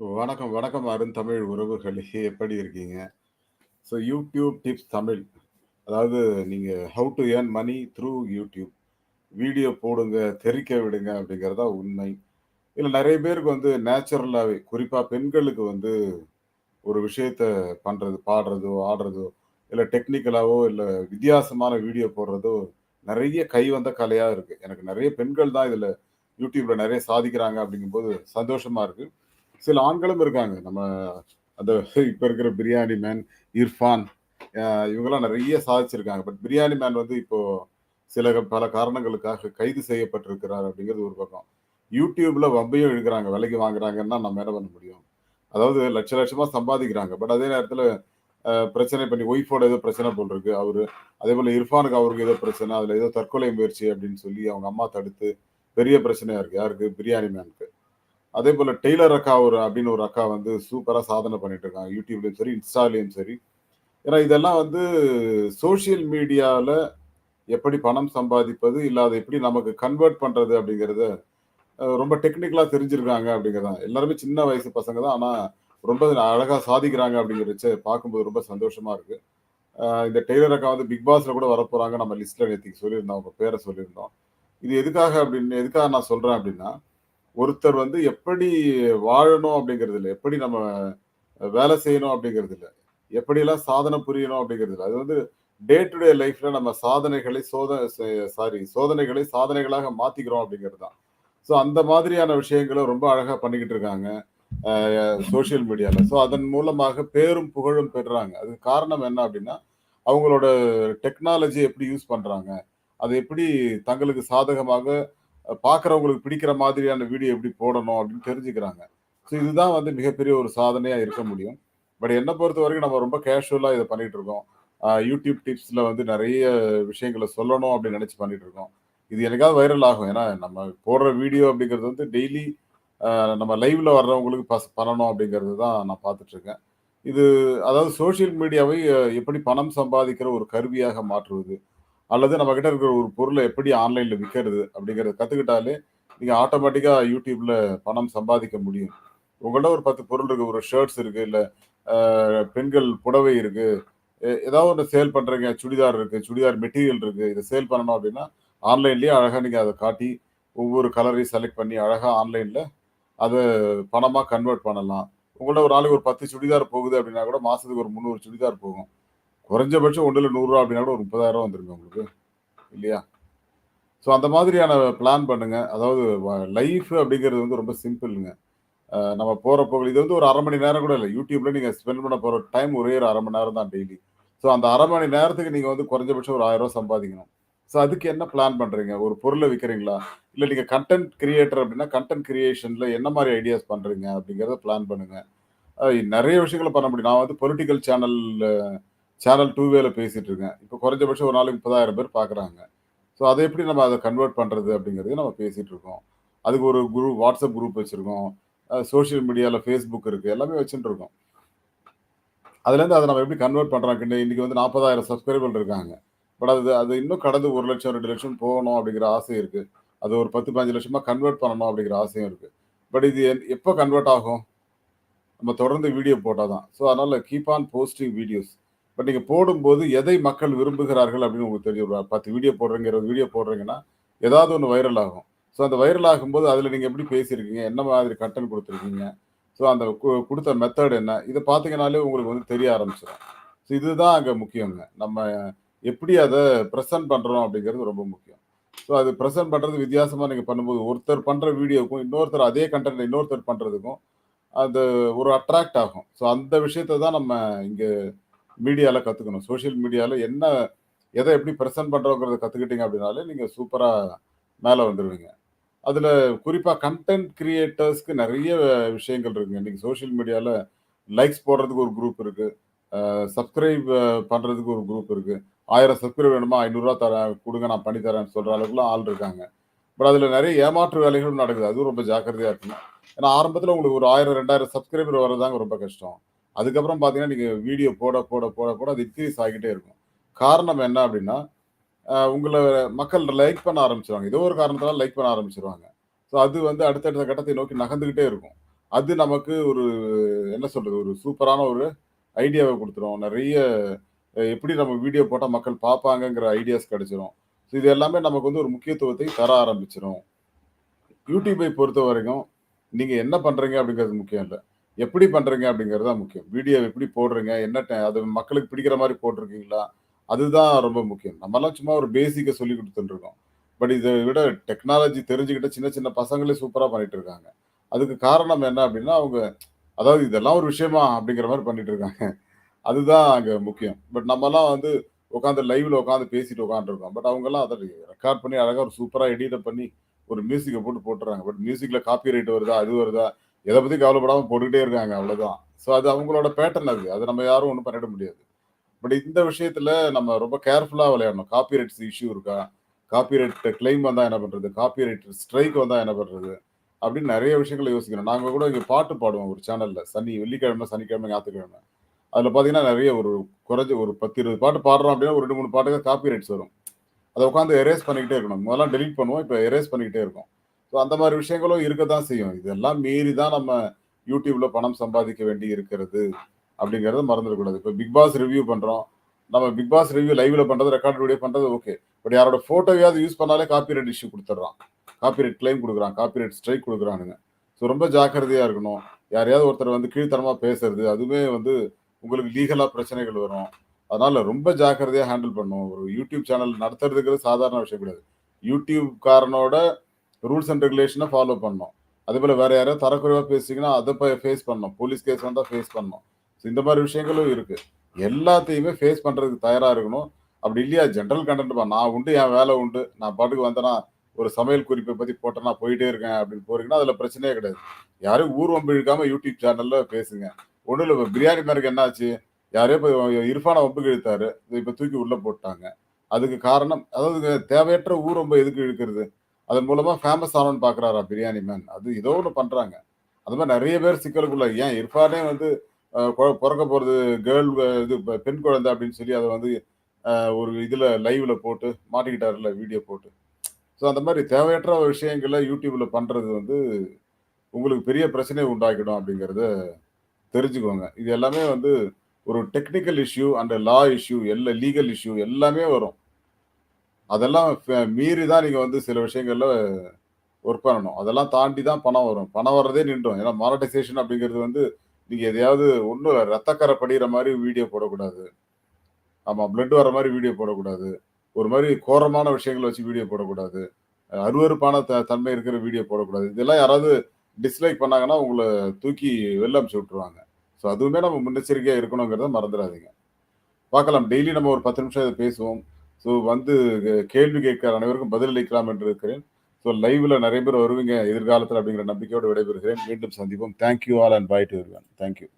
வணக்கம், வணக்கம் அருந்தமிழ் உறவுகளே! எப்படி இருக்கீங்க? So YouTube tips Tamil. அதாவது நீங்கள் how to earn money through YouTube. Video போடுங்க, தெரிக்க விடுங்க அப்படிங்கிறதா தான் உண்மை. இல்லை நிறைய பேருக்கு வந்து நேச்சுரலாகவே குறிப்பாக பெண்களுக்கு வந்து ஒரு விஷயத்த பண்ணுறது பாடுறதோ, ஆடுறதோ, இல்லை டெக்னிக்கலாவோ, இல்லை வித்தியாசமான வீடியோ போடுறதோ, நிறைய கை வந்த கலையாக இருக்குது எனக்கு நிறைய பெண்கள் தான் இதில் யூடியூப்பில் நிறைய சாதிக்கிறாங்க அப்படிங்கும்போது சந்தோஷமாக இருக்குது சில ஆண்களும் இருக்காங்க. நம்ம அந்த இப்ப இருக்கிற பிரியாணி மேன், இர்ஃபான் இவங்கெல்லாம் நிறைய சாதிச்சிருக்காங்க. பட் பிரியாணி மேன் வந்து இப்போ சில பல காரணங்களுக்காக கைது செய்யப்பட்டிருக்கிறார் அப்படிங்கிறது ஒரு பக்கம். யூடியூப்ல வம்பையும் எழுக்கிறாங்க விலைக்கு வாங்குறாங்கன்னா நம்ம என்ன பண்ண முடியும்? அதாவது லட்ச லட்சமா சம்பாதிக்கிறாங்க. பட் அதே நேரத்துல பிரச்சனை பண்ணி ஒய்ஃபோட ஏதோ பிரச்சனை போல் இருக்கு அவரு. அதேபோல இர்ஃபானுக்கு அவருக்கு ஏதோ பிரச்சனை. அதுல ஏதோ தற்கொலை முயற்சி அப்படின்னு சொல்லி அவங்க அம்மா தடுத்து பெரிய பிரச்சனையா இருக்கு. யாருக்கு? பிரியாணி மேனுக்கு. அதே போல டெய்லர் அக்கா ஒரு அப்படின்னு ஒரு அக்கா வந்து சூப்பரா சாதனை பண்ணிட்டு இருக்காங்க. யூடியூப்லயும் சரி, இன்ஸ்டாலையும் சரி. ஏன்னா இதெல்லாம் வந்து சோசியல் மீடியால எப்படி பணம் சம்பாதிப்பது, இல்லாத எப்படி நமக்கு கன்வெர்ட் பண்றது அப்படிங்கிறத ரொம்ப டெக்னிக்கலா தெரிஞ்சிருக்காங்க அப்படிங்கிறதான் எல்லாருமே சின்ன வயசு பசங்க தான். ஆனா ரொம்ப அழகா சாதிக்கிறாங்க அப்படிங்கிறச்ச பார்க்கும்போது ரொம்ப சந்தோஷமா இருக்கு. இந்த டெய்லர் அக்கா வந்து பிக் பாஸ்ல கூட வரப்போறாங்க. நம்ம லிஸ்ட்ல நேத்திக்கு சொல்லியிருந்தோம். அவங்க பேரை சொல்லியிருந்தோம். இது எதுக்காக அப்படின்னு எதுக்காக நான் சொல்றேன் அப்படின்னா, ஒருத்தர் வந்து எப்படி வாழணும் அப்படிங்கிறது இல்லை எப்படி நம்ம வேலை செய்யணும் அப்படிங்கிறது இல்லை எப்படியெல்லாம் சாதனை புரியணும் அப்படிங்கிறது இல்லை அது வந்து டே டு டே லைஃப்ல நம்ம சாதனைகளை சோதனை சாரி சோதனைகளை சாதனைகளாக மாத்திக்கிறோம் அப்படிங்கிறது தான். ஸோ அந்த மாதிரியான விஷயங்களை ரொம்ப அழகாக பண்ணிக்கிட்டு இருக்காங்க. சோசியல் மீடியாவில் ஸோ அதன் மூலமாக பேரும் புகழும் பெறுறாங்க. அதுக்கு காரணம் என்ன அப்படின்னா, அவங்களோட டெக்னாலஜி எப்படி யூஸ் பண்ணுறாங்க அது எப்படி தங்களுக்கு சாதகமாக பார்க்குறவங்களுக்கு பிடிக்கிற மாதிரியான வீடியோ எப்படி போடணும் அப்படின்னு தெரிஞ்சுக்கிறாங்க. ஸோ இதுதான் வந்து மிகப்பெரிய ஒரு சாதனையாக இருக்க முடியும். பட் என்னை பொறுத்த வரைக்கும் நம்ம ரொம்ப கேஷுவலாக இதை பண்ணிகிட்டு இருக்கோம். யூடியூப் டிப்ஸில் வந்து நிறைய விஷயங்கள சொல்லணும் அப்படின்னு நினச்சி பண்ணிட்டு இருக்கோம். இது எனக்காவது வைரல் ஆகும். ஏன்னா நம்ம போடுற வீடியோ அப்படிங்கிறது வந்து டெய்லி நம்ம லைவ்ல வர்றவங்களுக்கு பஸ் பண்ணணும் அப்படிங்கிறது தான் நான் பார்த்துட்டு இருக்கேன். இது அதாவது சோசியல் மீடியாவை எப்படி பணம் சம்பாதிக்கிற ஒரு கருவியாக மாற்றுவது, அல்லது நம்மகிட்ட இருக்கிற ஒரு பொருளை எப்படி ஆன்லைன்ல விற்கிறது அப்படிங்கிறத கத்துக்கிட்டாலே, நீங்க ஆட்டோமேட்டிக்கா யூடியூப்ல பணம் சம்பாதிக்க முடியும். உங்கள்ட்ட ஒரு 10 பொருள் இருக்கு. ஒரு ஷர்ட்ஸ் இருக்கு. இல்ல பெண்கள் புடவை இருக்கு. ஏதாவது ஒன்று சேல் பண்றீங்க. சுடிதார் இருக்கு. சுடிதார் மெட்டீரியல் இருக்கு. இதை சேல் பண்ணணும் அப்படின்னா, ஆன்லைன்லயே அழகா நீங்க அதை காட்டி, ஒவ்வொரு கலரையும் செலக்ட் பண்ணி அழகா ஆன்லைன்ல அதை பணமா கன்வெர்ட் பண்ணலாம். உங்கள்ட்ட ஒரு நாளைக்கு ஒரு 10 சுடிதார் போகுது அப்படின்னா கூட மாசத்துக்கு ஒரு 300 சுடிதார் போகும். குறைஞ்சபட்சம் ஒன்றில் நூறுரூவா அப்படின்னா கூட ஒரு முப்பதாயிரம் 30,000 வந்துருங்க உங்களுக்கு. இல்லையா? ஸோ அந்த மாதிரியான பிளான் பண்ணுங்கள் அதாவது லைஃப் அப்படிங்கிறது வந்து ரொம்ப சிம்பிள்ங்க. நம்ம போகிற போக்குல இது வந்து ஒரு அரை மணி நேரம் கூட இல்லை யூடியூப்ல நீங்கள் ஸ்பெண்ட் பண்ண போகிற டைம் ஒரே ஒரு அரை மணி நேரம் தான் டெய்லி. ஸோ அந்த அரை மணி நேரத்துக்கு நீங்கள் வந்து குறைஞ்சபட்சம் ஒரு ஆயிரம் ரூபா சம்பாதிக்கணும். ஸோ அதுக்கு என்ன பிளான் பண்ணுறீங்க ஒரு பொருளை விற்கிறீங்களா இல்லை நீங்கள் கன்டென்ட் கிரியேட்டர் அப்படின்னா, கன்டென்ட் கிரியேஷனில் என்ன மாதிரி ஐடியாஸ் பண்ணுறீங்க அப்படிங்கிறத பிளான் பண்ணுங்கள் நிறைய விஷயங்களை விஷயங்கள பண்ண முடியும். நான் வந்து பொலிட்டிக்கல் சேனலில் சேனல் 2வேல பேசிட்டு இருக்கேன். இப்போ குறைஞ்சபட்சம் ஒரு நாளைக்கு 30,000 பேர் பார்க்குறாங்க. ஸோ அதை எப்படி நம்ம அதை கன்வெர்ட் பண்ணுறது அப்படிங்கிறதையும் நம்ம பேசிகிட்டு இருக்கோம். அதுக்கு ஒரு குரூப் வாட்ஸ்அப் குரூப் வச்சுருக்கோம் சோஷியல் மீடியாவில் ஃபேஸ்புக் இருக்குது எல்லாமே வச்சுட்டு இருக்கோம். அதுலேருந்து அதை நம்ம எப்படி கன்வெர்ட் பண்ணுறோம் இன்னைக்கு வந்து 40,000 சப்ஸ்கிரைபர் இருக்காங்க. பட் அது அது இன்னும் கடந்து ஒரு லட்சம் ரெண்டு லட்சம் போகணும் அப்படிங்கிற ஆசை இருக்குது அது ஒரு பத்து பதினஞ்சு லட்சமாக கன்வெர்ட் பண்ணணும் அப்படிங்கிற ஆசையும் இருக்குது பட் இது என் எப்போ கன்வெர்ட் ஆகும்? நம்ம தொடர்ந்து வீடியோ போட்டால் தான். ஸோ அதனால் keep on posting videos. But நீங்க போடும்போது எதை மக்கள் விரும்புகிறார்கள் அப்படின்னு உங்களுக்கு தெரியும். ஒரு 10 வீடியோ போடுறீங்க, 20 வீடியோ போடுறீங்கன்னா, ஏதாவது ஒன்று வைரல் ஆகும். ஸோ அந்த வைரல் ஆகும்போது அதில் நீங்கள் எப்படி பேசியிருக்கீங்க? என்ன மாதிரி கண்டென்ட் கொடுத்துருக்கீங்க ஸோ அந்த கொடுத்த மெத்தட் என்ன? இதை பார்த்தீங்கனாலே உங்களுக்கு வந்து தெரிய ஆரம்பிச்சிடும் ஸோ இதுதான் அங்கே முக்கியங்க. நம்ம எப்படி அதை ப்ரெசன்ட் பண்ணுறோம் அப்படிங்கிறது ரொம்ப முக்கியம். ஸோ அது ப்ரெசன்ட் பண்ணுறது வித்தியாசமாக நீங்கள் பண்ணும்போது, ஒருத்தர் பண்ணுற வீடியோக்கும், இன்னொருத்தர் அதே கண்டென்ட் இன்னொருத்தர் பண்ணுறதுக்கும் அது ஒரு அட்ராக்ட் ஆகும். ஸோ அந்த விஷயத்தை தான் நம்ம இங்கே மீடியாவில் கற்றுக்கணும் சோஷியல் மீடியாவில் என்ன எதை எப்படி ப்ரெசென்ட் பண்ணுறோங்கிறத கற்றுக்கிட்டீங்க அப்படின்னாலே, நீங்கள் சூப்பராக மேலே வந்துடுவீங்க அதில் குறிப்பாக கன்டென்ட் கிரியேட்டர்ஸ்க்கு நிறைய விஷயங்கள் இருக்குங்க. இன்றைக்கி சோஷியல் மீடியாவில் லைக்ஸ் போடுறதுக்கு ஒரு குரூப் இருக்குது சப்ஸ்கிரைப் பண்ணுறதுக்கு ஒரு குரூப் இருக்குது ஆயிரம் சப்ஸ்கிரைப் வேணுமா? ஐநூறுரூவா தரேன். கொடுங்க நான் பண்ணி தரேன்னு சொல்கிற அளவுக்குலாம் ஆள் இருக்காங்க. பட் அதில் நிறைய ஏமாற்று வேலைகளும் நடக்குது. அதுவும் ரொம்ப ஜாக்கிரதையாக இருக்கணும். ஏன்னா ஆரம்பத்தில் உங்களுக்கு ஒரு 1000, 2000 சப்ஸ்கிரைபர் வரதுதாங்க ரொம்ப கஷ்டம். அதுக்கப்புறம் பார்த்தீங்கன்னா, நீங்கள் வீடியோ போட, போட, போட, போட அது இன்க்ரீஸ் ஆகிட்டே இருக்கும். காரணம் என்ன அப்படின்னா, உங்களை மக்கள் லைக் பண்ண ஆரம்பிச்சிருவாங்க ஏதோ ஒரு காரணத்தால் லைக் பண்ண ஆரம்பிச்சிருவாங்க ஸோ அது வந்து அடுத்தடுத்த கட்டத்தை நோக்கி நகர்ந்துக்கிட்டே இருக்கும். அது நமக்கு ஒரு என்ன சொல்கிறது ஒரு சூப்பரான ஒரு ஐடியாவை கொடுத்துரும் நிறைய எப்படி நம்ம வீடியோ போட்டால் மக்கள் பார்ப்பாங்கங்கிற ஐடியாஸ் கிடச்சிரும் ஸோ இது எல்லாமே நமக்கு வந்து ஒரு முக்கியத்துவத்தை தர ஆரம்பிச்சுரும். யூடியூபை பொறுத்தவரைக்கும், நீங்கள் என்ன பண்ணுறீங்க அப்படிங்கிறது முக்கியம் இல்லை எப்படி பண்றீங்க அப்படிங்கிறது தான் முக்கியம். வீடியோ எப்படி போடுறீங்க? என்ன அது மக்களுக்கு பிடிக்கிற மாதிரி போட்டிருக்கீங்களா அதுதான் ரொம்ப முக்கியம். நம்மலாம் சும்மா ஒரு பேசிக்கை சொல்லிக் குடுத்துட்டு இருக்கோம். பட் இதை விட டெக்னாலஜி தெரிஞ்சுக்கிட்ட சின்ன சின்ன பசங்களே சூப்பராக பண்ணிட்டு இருக்காங்க. அதுக்கு காரணம் என்ன அப்படின்னா, அவங்க அதாவது இதெல்லாம் ஒரு விஷயமா? அப்படிங்கிற மாதிரி பண்ணிட்டு இருக்காங்க. அதுதான் அங்கே முக்கியம். பட் நம்மலாம் வந்து உட்காந்து லைவ்ல உட்காந்து பேசிட்டு உட்காந்துருக்கோம் பட் அவங்கெல்லாம் அதை ரெக்கார்ட் பண்ணி அழகாக ஒரு சூப்பராக எடிட்டை பண்ணி ஒரு மியூசிக்கை போட்டு போட்டுறாங்க. பட் மியூசிக்ல காப்பி ரைட் வருதா? அது வருதா? எதை பற்றி கவலைப்படாம போட்டுக்கிட்டே இருக்காங்க அவ்வளோதான். ஸோ அது அவங்களோட பேட்டர்ன் அது. அது நம்ம யாரும் ஒண்ணும் பண்ணிட முடியாது. பட் இந்த விஷயத்துல நம்ம ரொம்ப கேர்ஃபுல்லா விளையாடணும். காப்பி ரைட்ஸ் இஷ்யூ இருக்கா? காப்பி ரைட் கிளைம் வந்தா என்ன பண்றது? காப்பி ரைட் ஸ்ட்ரைக் வந்தா என்ன பண்றது? அப்படின்னு நிறைய விஷயங்கள யோசிக்கணும். நாங்க கூட இங்க பாட்டு பாடுவோம் ஒரு சேனல்ல. சனி வெள்ளிக்கிழமை, சனிக்கிழமை, ஞாயித்துக்கிழமை. அதுல பார்த்தீங்கன்னா, நிறைய ஒரு குறைஞ்ச ஒரு 10, 20 பாட்டு பாடுறோம் அப்படின்னா, ஒரு 2, 3 பாட்டுக்கு காப்பி ரைட்ஸ் வரும். அதை உட்காந்து எரேஸ் பண்ணிக்கிட்டே இருக்கணும். முதல்ல டெலீட் பண்ணுவோம். இப்போ எரேஸ் பண்ணிக்கிட்டே இருக்கும் ஸோ அந்த மாதிரி விஷயங்களும் இருக்க தான் செய்யும். இதெல்லாம் மீறி தான் நம்ம யூடியூப்ல பணம் சம்பாதிக்க வேண்டி இருக்கிறது. அப்படிங்கிறத மறந்துடக்கூடாது. இப்போ பிக் பாஸ் ரிவ்யூ பண்றோம். நம்ம பிக் பாஸ் ரிவ்யூ லைவ்ல பண்றது, ரெக்கார்டு வீடியோ பண்றது ஓகே. பட் யாரோட ஃபோட்டோவையாவது யூஸ் பண்ணாலே காப்பிரைட் இஷ்யூ கொடுத்துட்றான் காப்பிரைட் கிளைம் கொடுக்குறான் காப்பிரைட் ஸ்ட்ரைக் கொடுக்குறானுங்க ஸோ ரொம்ப ஜாக்கிரதையா இருக்கணும். யாரையாவது ஒருத்தர் வந்து கீழ்த்தனமாக பேசுறது, அதுவுமே வந்து உங்களுக்கு லீகலாக பிரச்சனைகள் வரும். அதனால ரொம்ப ஜாக்கிரதையாக ஹேண்டில் பண்ணும் ஒரு யூடியூப் சேனல் நடத்துறதுங்கிறது சாதாரண விஷயம் கிடையாது. யூடியூப் காரனோட ரூல்ஸ் அண்ட் ரெகுலேஷனை ஃபாலோ பண்ணணும். அதேபோல வேற யாராவது தரக்குறைவாக பேசுனீங்கன்னா, அதை ப ஃபேஸ் பண்ணோம் போலீஸ் கேஸ் வந்தால் ஃபேஸ் பண்ணணும். ஸோ இந்த மாதிரி விஷயங்களும் இருக்குது எல்லாத்தையுமே ஃபேஸ் பண்ணுறதுக்கு தயாராக இருக்கணும். அப்படி இல்லையா ஜென்ரல் கன்டென்ட் நான் உண்டு, என் வேலை உண்டு. நான் பாட்டுக்கு வந்தேன்னா ஒரு சமையல் குறிப்பை பற்றி போட்டேன்னா போயிட்டே இருக்கேன் அப்படின்னு போறீங்கன்னா, அதில் பிரச்சனையே கிடையாது. யாரையும் ஊர் இழுக்காமல் யூடியூப் சேனலில் பேசுங்க. ஒன்றும் இல்லை இப்போ பிரியாணி மேருக்கு என்னாச்சு யாரையோ போய் இர்ஃபான வம்புக்கு இழுத்தாரு. இப்போ தூக்கி உள்ளே போட்டாங்க. அதுக்கு காரணம் அதாவது தேவையற்ற ஊர் ரொம்ப எதுக்கு இழுக்கிறது? அதன் மூலமா ஃபேமஸ் ஆனோன்னு பார்க்குறாரா பிரியாணி மேன்? அது ஏதோ ஒன்று பண்றாங்க. அது மாதிரி நிறைய பேர் சிக்கலுக்குள்ள ஏன் இர்ஃபானே வந்து பிறக்க கொ போறது கேர்ள் இது பெண் குழந்தை அப்படின்னு சொல்லி அதை வந்து ஒரு இதுல லைவ்ல போட்டு மாட்டிக்கிட்டாருல வீடியோ போட்டு. ஸோ அந்த மாதிரி தேவையற்ற விஷயங்களை யூடியூப்ல பண்றது வந்து உங்களுக்கு பெரிய பிரச்சனையை உண்டாக்கிடும் அப்படிங்கிறத தெரிஞ்சுக்கோங்க. இது எல்லாமே வந்து ஒரு technical issue and law issue எல்லா லீகல் இஷ்யூ எல்லாமே வரும். அதெல்லாம் மீறி தான் நீங்கள் வந்து சில விஷயங்களில் ஒர்க் பண்ணணும். அதெல்லாம் தாண்டி தான் பணம் வரும். பணம் வர்றதே நின்றும். ஏன்னா மானடைசேஷன் அப்படிங்கிறது வந்து நீங்கள் எதையாவது ஒன்றும் ரத்தக்கரை படிகிற மாதிரி வீடியோ போடக்கூடாது. ஆமாம் பிளட் வர மாதிரி வீடியோ போடக்கூடாது. ஒரு மாதிரி கோரமான விஷயங்களை வச்சு வீடியோ போடக்கூடாது. அருவறுப்பான அருவருப்பான த தன்மை இருக்கிற வீடியோ போடக்கூடாது. இதெல்லாம் யாராவது டிஸ்லைக் பண்ணாங்கன்னா, உங்களை தூக்கி வெளில அமிச்சு விட்டுருவாங்க. ஸோ அதுவுமே நம்ம முன்னெச்சரிக்கையாக இருக்கணுங்கிறத மறந்துடாதீங்க பார்க்கலாம். டெய்லி நம்ம ஒரு 10 நிமிஷம் இதை பேசுவோம். ஸோ வந்து கேள்வி கேட்கிற அனைவருக்கும் பதிலளிக்கலாம் என்று இருக்கிறேன். ஸோ லைவ்ல நிறைய பேர் வருவீங்க எதிர்காலத்தில் அப்படிங்கிற நம்பிக்கையோடு விடைபெறுகிறேன். மீண்டும் சந்திப்போம். Thank you all and bye to thank you thank you.